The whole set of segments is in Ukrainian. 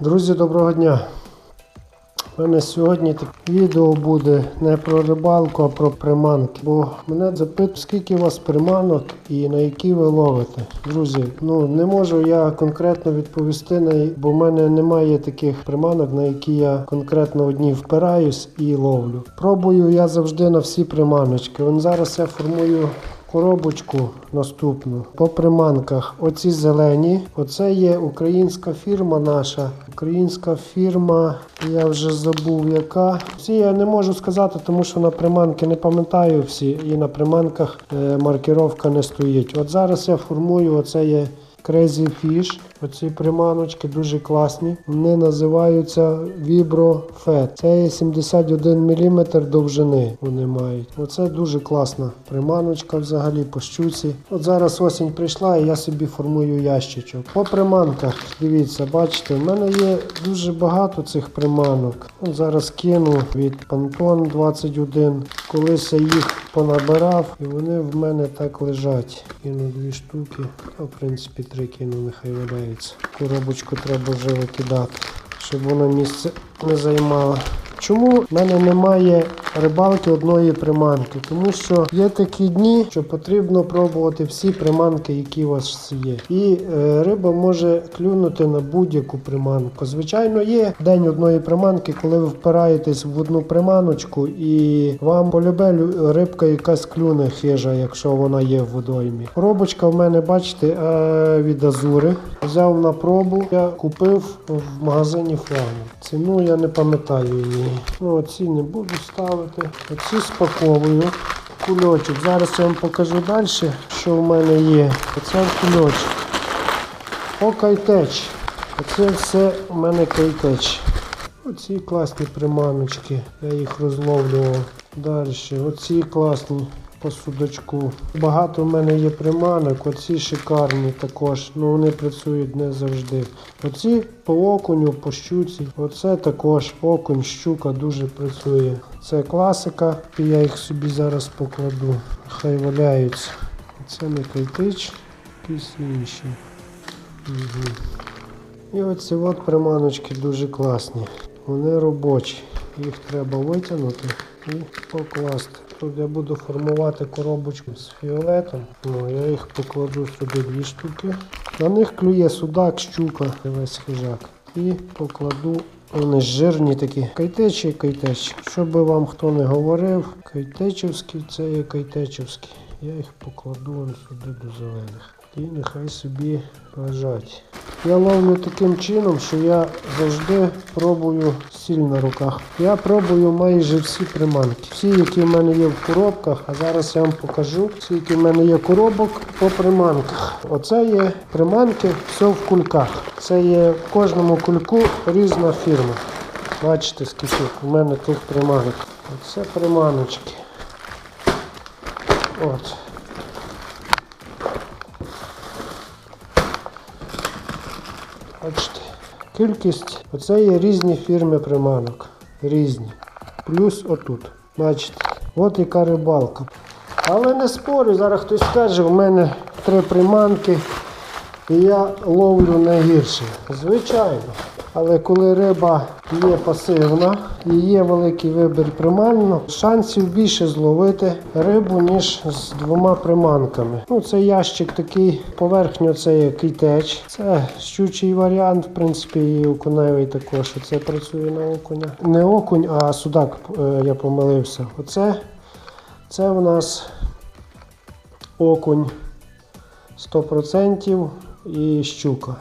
Друзі, доброго дня! У мене сьогодні таке відео буде не про рибалку, а про приманки. Бо мене запитують, скільки у вас приманок і на які ви ловите. Друзі, ну не можу я конкретно відповісти на бо в мене немає таких приманок, на які я конкретно одні впираюсь і ловлю. Пробую я завжди на всі приманочки. Вон зараз я формую коробочку наступну по приманках. Оці зелені. Оце є українська фірма наша. Українська фірма, я вже забув яка. Всі я не можу сказати, тому що на приманки не пам'ятаю всі, і на приманках е, маркировка не стоїть. От зараз я формую, оце є Crazy Fish. Оці приманочки дуже класні. Вони називаються Vibro Fat. Це є 71 мм довжини. Вони мають. Оце дуже класна приманочка взагалі по щуці. От зараз осінь прийшла і я собі формую ящичок. По приманках, дивіться, бачите, в мене є дуже багато цих приманок. От зараз кину від Pantone 21. Колись я їх понабирав, і вони в мене так лежать. Кину дві штуки, а в принципі три кину, нехай валяються. Коробочку треба вже викидати, щоб вона місце не займало. Чому в мене немає рибалки одної приманки? Тому що є такі дні, що потрібно пробувати всі приманки, які у вас є. І е, риба може клюнути на будь-яку приманку. Звичайно, є день одної приманки, коли ви впираєтесь в одну приманочку, і вам полюбе рибка якась клюне хижа, якщо вона є в водоймі. Коробочка в мене, бачите, е, від Азури. Взяв на пробу. Я купив в магазині Флаги. Ціну я не пам'ятаю її. Ну, оці не буду ставити. Оці спаковую. Кульочок. Зараз я вам покажу далі, що в мене є. Оце кульочок. О, кайтеч. Оце все у мене кайтеч. Оці класні приманочки. Я їх розловлював. Далі. Оці класні по судочку. Багато в мене є приманок, оці шикарні також. Ну вони працюють не завжди. Оці по окуню, по щуці. Оце також окунь, щука дуже працює. Це класика, і я їх собі зараз покладу. Хай валяються. Це не кайтич, якісь інші. Угу. І оці от приманочки дуже класні. Вони робочі. Їх треба витягнути і покласти. Тут я буду формувати коробочку з фіолетом. Ну, я їх покладу сюди дві штуки. На них клює судак, щука, весь хижак. І покладу. Вони жирні такі. Кайтечі, кайтечі. Що би вам хто не говорив, кайтечівські це є кайтечівські. Я їх покладу сюди до зелених. І нехай собі лежать. Я ловлю таким чином, що я завжди пробую сіль на руках. Я пробую майже всі приманки. Всі, які в мене є в коробках, а зараз я вам покажу, скільки в мене є коробок по приманках. Оце є приманки, все в кульках. Це є в кожному кульку різна фірма. Бачите, скільки в мене тих приманок. Оце приманочки. От. Бачите, кількість. Оце є різні фірми приманок. Різні. Плюс отут. Бачите, от яка рибалка. Але не спорю, зараз хтось скаже, в мене три приманки і я ловлю найгірше. Звичайно. Але коли риба є пасивна і є великий вибір приманок, шансів більше зловити рибу, ніж з двома приманками. Ну, це ящик такий, поверхньо це є китеч. Це щучий варіант, в принципі, і окуневий також. Це працює на окуня. Не окунь, а судак, е, я помилився. Оце це у нас окунь 100% і щука.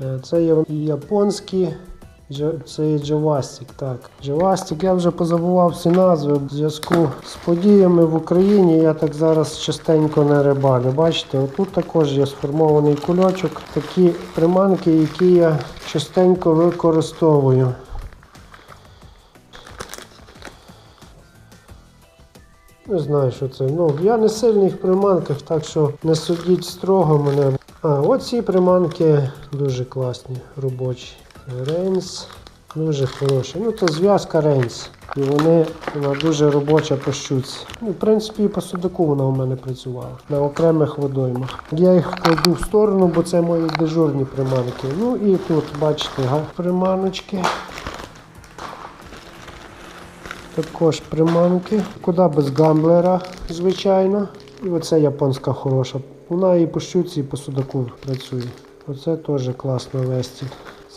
Е, Це є і японські, це є Джавастік. Так. Джавастік, я вже позабував всі назви в зв'язку з подіями в Україні. Я так зараз частенько не рибалю. Бачите, отут також є сформований кульочок. Такі приманки, які я частенько використовую. Не знаю, що це. Ну, я не сильний в приманках, так що не судіть строго мене. А, оці приманки дуже класні, робочі. Рейнс. Дуже хороші. Ну то зв'язка Рейнс. І вони вона дуже робоча по щуці. Ну, в принципі, і по судаку вона у мене працювала на окремих водоймах. Я їх кладу в сторону, бо це мої дежурні приманки. Ну і тут, бачите, га- приманочки. Також приманки. Куди без гамблера, звичайно. І оце японська хороша. Вона і по щуці, і по судаку працює. Оце теж класно вести.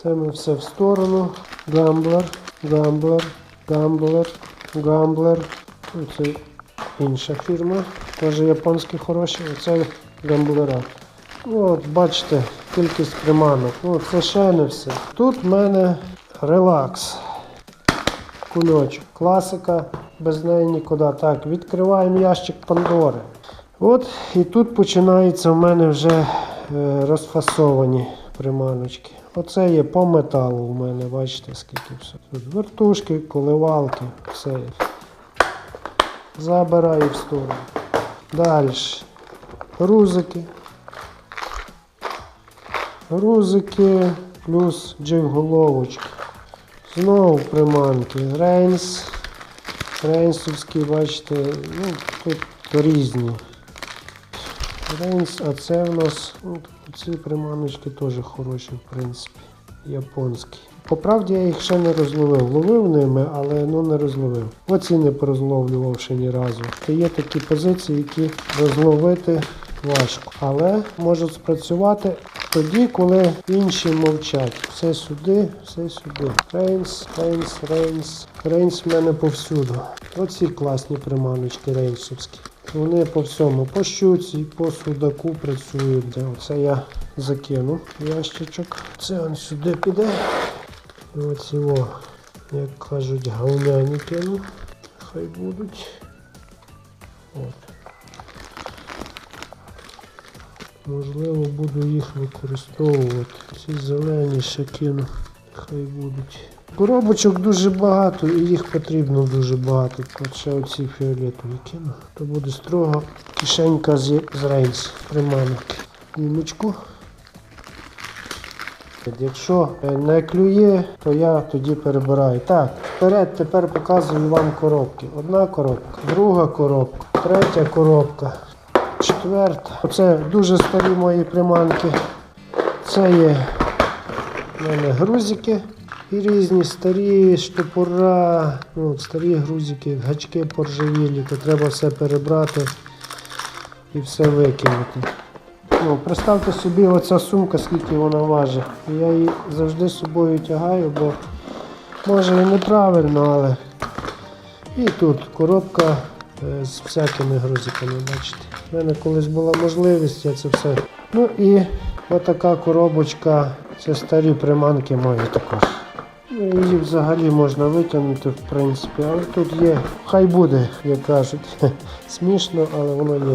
Це ми все в сторону. Гамблер, гамблер, гамблер, гамблер. Це інша фірма. Теж японські хороші. Оце гамблера. Ну, От, бачите, кількість приманок. Ну, це ще не все. Тут в мене релакс. Кульочок. Класика, без неї нікуди. Так, відкриваємо ящик Пандори. От і тут починаються в мене вже е, розфасовані приманочки. Оце є по металу у мене, бачите, скільки все. Тут вертушки, коливалки, все. є. Забираю в сторону. Далі. Грузики. Грузики плюс джиг-головочки. Знову приманки. Рейнс. Рейнсовські, бачите, ну, тут різні. Рейнс, а це в нас ну, ці приманочки теж хороші, в принципі. Японські. По правді я їх ще не розловив. Ловив ними, але ну не розловив. Оці не порозловлював ще ні разу. Та є такі позиції, які розловити важко. Але можуть спрацювати тоді, коли інші мовчать. Все сюди, все сюди. Рейнс, рейнс, рейнс. Рейнс в мене повсюду. Оці класні приманочки рейнсовські. Вони по всьому, по щуці, по судаку працюють. Де Оце я закину ящичок. Це он сюди піде. І оці о, як кажуть, говняні кину. Хай будуть. От. Можливо, буду їх використовувати. Ці зелені ще кину. Хай будуть. Коробочок дуже багато і їх потрібно дуже багато. Ще оці фіолетові кину. То буде строго кишенька з, з рейс приманок. Німочку. Якщо е, не клює, то я тоді перебираю. Так, вперед тепер показую вам коробки. Одна коробка, друга коробка, третя коробка, четверта. Оце дуже старі мої приманки. Це є в мене грузики і різні старі штопора, ну, старі грузики, гачки поржавілі, то треба все перебрати і все викинути. Ну, представте собі оця сумка, скільки вона важить. Я її завжди з собою тягаю, бо може і неправильно, але і тут коробка е, з всякими грузиками, бачите. У мене колись була можливість, я це все. Ну і отака коробочка, це старі приманки мої також. Її взагалі можна витягнути, в принципі, але тут є, хай буде, як кажуть. Смішно, але воно є.